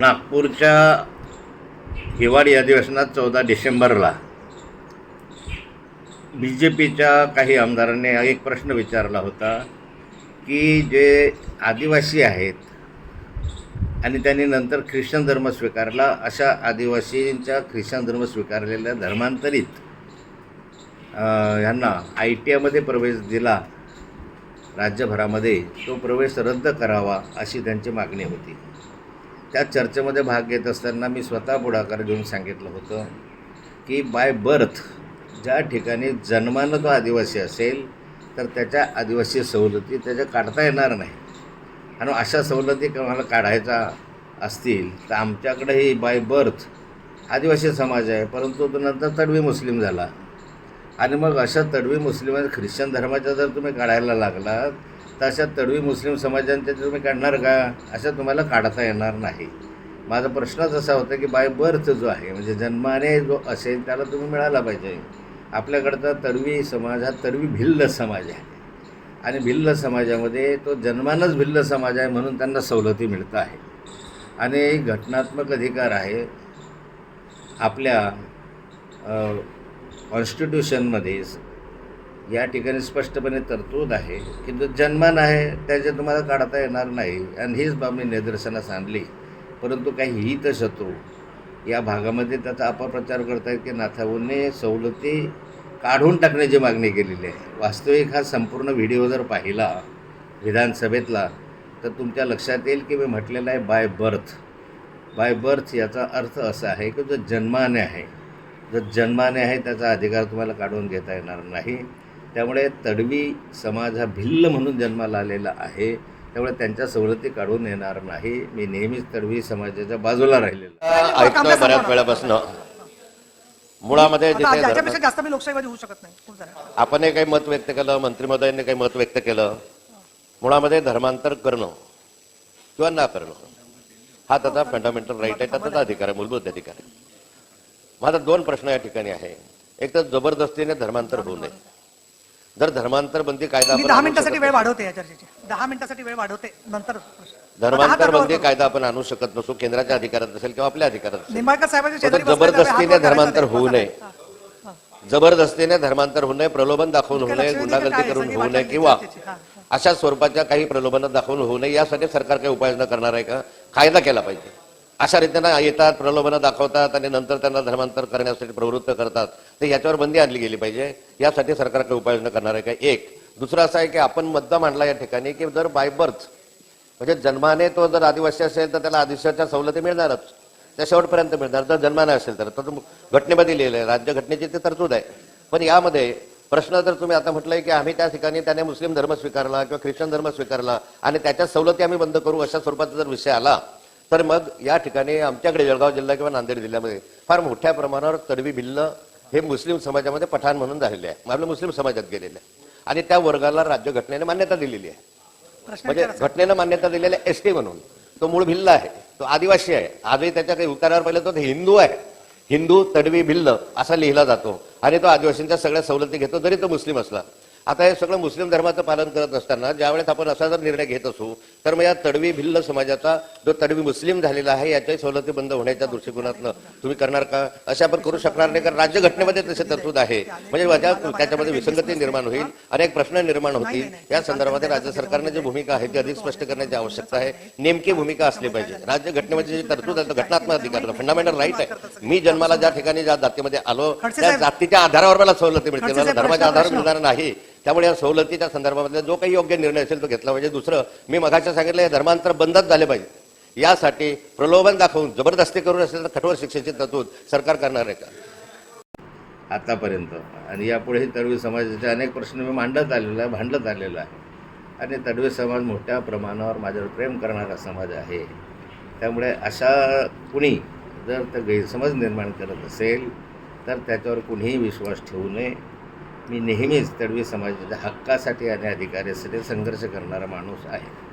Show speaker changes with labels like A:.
A: नागपूरच्या हिवाळी अधिवेशनात चौदा डिसेंबरला बी जे पीच्या काही आमदारांनी एक प्रश्न विचारला होता की जे आदिवासी आहेत आणि त्यांनी नंतर ख्रिश्चन धर्म स्वीकारला अशा आदिवासींच्या ख्रिश्चन धर्म स्वीकारलेल्या धर्मांतरित ह्यांना आय टी आयमध्ये प्रवेश दिला राज्यभरामध्ये तो प्रवेश रद्द करावा अशी त्यांची मागणी होती. त्या चर्चेमध्ये भाग घेत असताना मी स्वतः पुढाकार घेऊन सांगितलं होतं की बाय बर्थ ज्या ठिकाणी जन्मानं तो आदिवासी असेल तर त्याच्या आदिवासी सवलती त्याच्या काढता येणार नाही. आणि अशा सवलती कोणाला काढायचा असतील तर आमच्याकडेही बाय बर्थ आदिवासी समाज आहे परंतु तो नंतर तडवी मुस्लिम झाला. आणि मग अशा तडवी मुस्लिम ख्रिश्चन धर्माच्या जर तुम्ही काढायला लागलात तर अशा तडवी मुस्लिम समाजांचे तुम्ही काढणार का अशा तुम्हाला काढता येणार नाही. माझा प्रश्नच असा होता की बाय बर्थ जो आहे म्हणजे जन्माने जो असेल त्याला तुम्ही मिळाला पाहिजे. आपल्याकडचा तडवी समाज हा तडवी भिल्ल समाज आहे. आणि भिल्ल समाजामध्ये तो जन्मानच भिल्ल समाज आहे म्हणून त्यांना सवलती मिळत आहे. आणि घटनात्मक अधिकार आहे आपल्या कॉन्स्टिट्यूशनमध्ये या ठिकाणी स्पष्टपणे तरतूद आहे की जो जन्मान आहे त्याचे तुम्हाला काढता येणार नाही. आणि हीच बाब मी निदर्शनास आणली. परंतु काही हितशत्रू या भागामध्ये त्याचा अपप्रचार करतायत की नाथाऊने सवलती काढून टाकण्याची मागणी केलेली आहे. वास्तविक हा संपूर्ण व्हिडिओ जर पाहिला विधानसभेतला तर तुमच्या लक्षात येईल की मी म्हटलेलं आहे बाय बर्थ बाय बर्थ याचा अर्थ असा आहे की जो जन्माने आहे जो जन्माने आहे त्याचा अधिकार तुम्हाला काढून घेता येणार नाही. त्यामुळे तडवी समाज हा भिल्ल म्हणून जन्माला आलेला आहे. त्यामुळे त्यांच्या सवलती काढून येणार नाही. मी नेहमीच तडवी समाजाच्या बाजूला राहिलेलो.
B: ऐकतोय बऱ्याच वेळापासून. मुळामध्ये जिथे
C: जास्त मी होऊ शकत नाही.
B: आपणही काही मत व्यक्त केलं मंत्री महोदयांनी काही मत व्यक्त केलं. मुळामध्ये धर्मांतर करणं किंवा ना करणं हा त्याचा फंडामेंटल राईट आहे त्याचा अधिकार आहे मूलभूत अधिकार आहे. माझा दोन प्रश्न या ठिकाणी आहे. एक तर जबरदस्तीने धर्मांतर होऊ नये. जर धर्मांतर बंदी कायदा
C: मी
B: आपण
C: दहा मिनिटासाठी वेळ वाढवते या चर्चेची. दहा मिनिटासाठी वेळ वाढवते नंतर
B: धर्मांतर बंदी कायदा आपण आणू शकत नसू केंद्राच्या अधिकारात असेल किंवा आपल्या अधिकारात
C: निंबाळकर साहेबांच्या
B: जबरदस्तीने धर्मांतर. होऊ नये. जबरदस्तीने धर्मांतर होऊ नये प्रलोभन दाखवून होऊ नये गुंडागर्दी? करून होऊ नये किंवा. अशा स्वरूपाच्या काही प्रलोभनं दाखवून होऊ नये यासाठी सरकार काही उपाययोजना करणार आहे का? कायदा केला पाहिजे. अशा रीतीनं येतात प्रलोभनं दाखवतात आणि नंतर त्यांना धर्मांतर करण्यासाठी प्रवृत्त करतात. तर याच्यावर बंदी आणली गेली पाहिजे. यासाठी सरकार काही उपाययोजना करणार आहे का? एक. दुसरं असं आहे की आपण मुद्दा मांडला या ठिकाणी की जर बाय बर्थ म्हणजे जन्माने तो जर आदिवासी असेल तर त्याला आदिवासीच्या सवलती मिळणारच. त्या शेवटपर्यंत मिळणार. जर जन्माने असेल तर तर घटनेमध्ये लिहिलं आहे राज्य घटनेची ते तरतूद आहे. पण यामध्ये प्रश्न जर तुम्ही आता म्हटलंय की आम्ही त्या ठिकाणी त्याने मुस्लिम धर्म स्वीकारला किंवा ख्रिश्चन धर्म स्वीकारला आणि त्याच्या सवलती आम्ही बंद करू अशा स्वरूपाचा जर विषय आला तर मग या ठिकाणी आमच्याकडे जळगाव जिल्हा किंवा नांदेड जिल्ह्यामध्ये फार मोठ्या प्रमाणावर तडवी भिल्ल हे मुस्लिम समाजामध्ये पठाण म्हणून झालेले आहे. आपल्या मुस्लिम समाजात गेलेले आहे. आणि त्या वर्गाला राज्यघटनेने मान्यता दिलेली आहे. म्हणजे. घटनेनं मान्यता दिलेल्या एस टी म्हणून. तो मूळ भिल्ल आहे. तो आदिवासी आहे. आजही त्याच्या काही उतारावर पहिले तो हिंदू आहे. हिंदू तडवी भिल्ल असा लिहिला जातो. आणि तो आदिवासींच्या सगळ्या सवलती घेतो जरी तो मुस्लिम असला. आता हे सगळं मुस्लिम धर्माचं पालन करत असताना ज्यावेळेस आपण असा जर निर्णय घेत असू तर मग या तडवी भिल्ल समाजाचा जो तडवी मुस्लिम झालेला आहे याच्याही सवलती बंद होण्याच्या दृष्टिकोनातनं तुम्ही करणार का? असे आपण करू शकणार नाही कारण राज्य घटनेमध्ये तसे तरतूद आहे. म्हणजे माझ्या त्याच्यामध्ये विसंगती निर्माण होईल अनेक प्रश्न निर्माण होतील. या संदर्भात राज्य सरकारने जी भूमिका आहे ती अधिक स्पष्ट करण्याची आवश्यकता आहे. नेमकी भूमिका असली पाहिजे. राज्य घटनेमध्ये जी तरतूद आहे घटनात्मक अधिकार फंडामेंटल राईट आहे. मी जन्माला ज्या ठिकाणी ज्या जातीमध्ये आलो त्या. जातीच्या आधारावर मला सवलती
C: खडसे
B: मला धर्माच्या आधारावर मिळणार नाही. त्यामुळे या सवलतीच्या संदर्भामध्ये जो काही योग्य निर्णय असेल तो घेतला पाहिजे. दुसरं मी मगाशी सांगितलं हे धर्मांतर बंदच झाले पाहिजे. यासाठी प्रलोभन दाखवून जबरदस्ती करून असेल तर कठोर शिक्षेची तरतूद सरकार करणार आहे का?
A: आतापर्यंत. आणि यापुढेही तडवी समाजाचे अनेक प्रश्न मी मांडत आलेलो आहे भांडत आलेलो आहे. आणि तडवी समाज मोठ्या प्रमाणावर माझ्यावर प्रेम करणारा समाज आहे. त्यामुळे अशा कुणी जर तर गैरसमज निर्माण करत असेल तर त्याच्यावर कुणीही विश्वास ठेवू नये. मी नेहमीच तडवी समाजाच्या हक्कासाठी आणि अधिकारासाठी संघर्ष करणारा माणूस आहे.